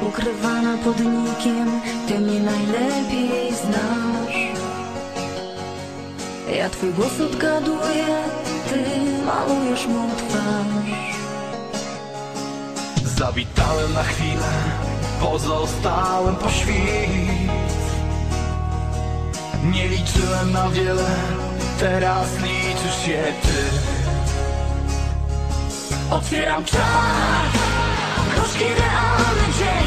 ukrywana pod nikiem, ty mnie najlepiej znasz. Ja twój głos odgaduję, ty malujesz mą twarz. Zawitałem na chwilę, pozostałem po świt Nie liczyłem na wiele, teraz liczysz się ty Otwieram czas, gorzki realny dzień,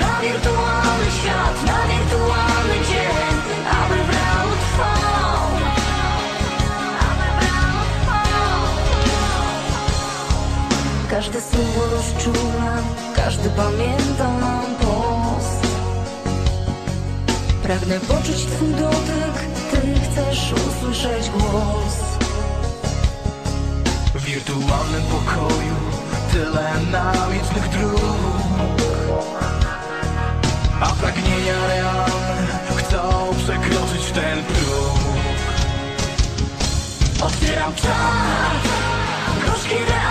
na wirtualny świat, na wirtualny dzień, aby w realu trwał. Każde słowo rozczulam, każdy pamięta nam post. Pragnę poczuć twój dotyk, ty chcesz usłyszeć głos. W wirtualnym pokoju tyle namiętnych dróg. A pragnienia realne chcą przekroczyć ten próg. Otwieram czas, gorzki realny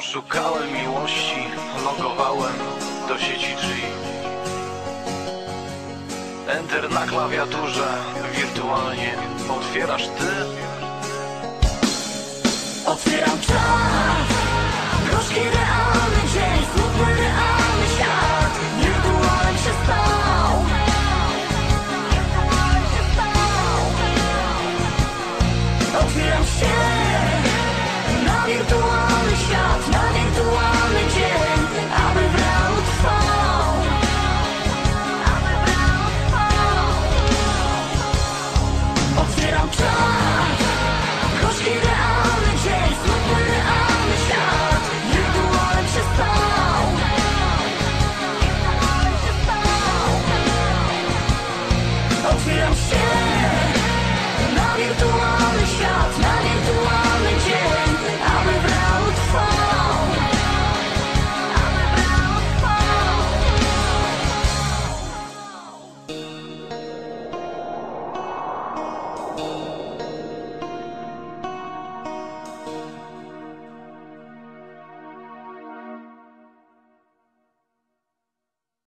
Szukałem miłości, logowałem do sieci drzwi. Enter na klawiaturze, wirtualnie otwierasz ty. Otwieram czas, gorzki realny see I'm still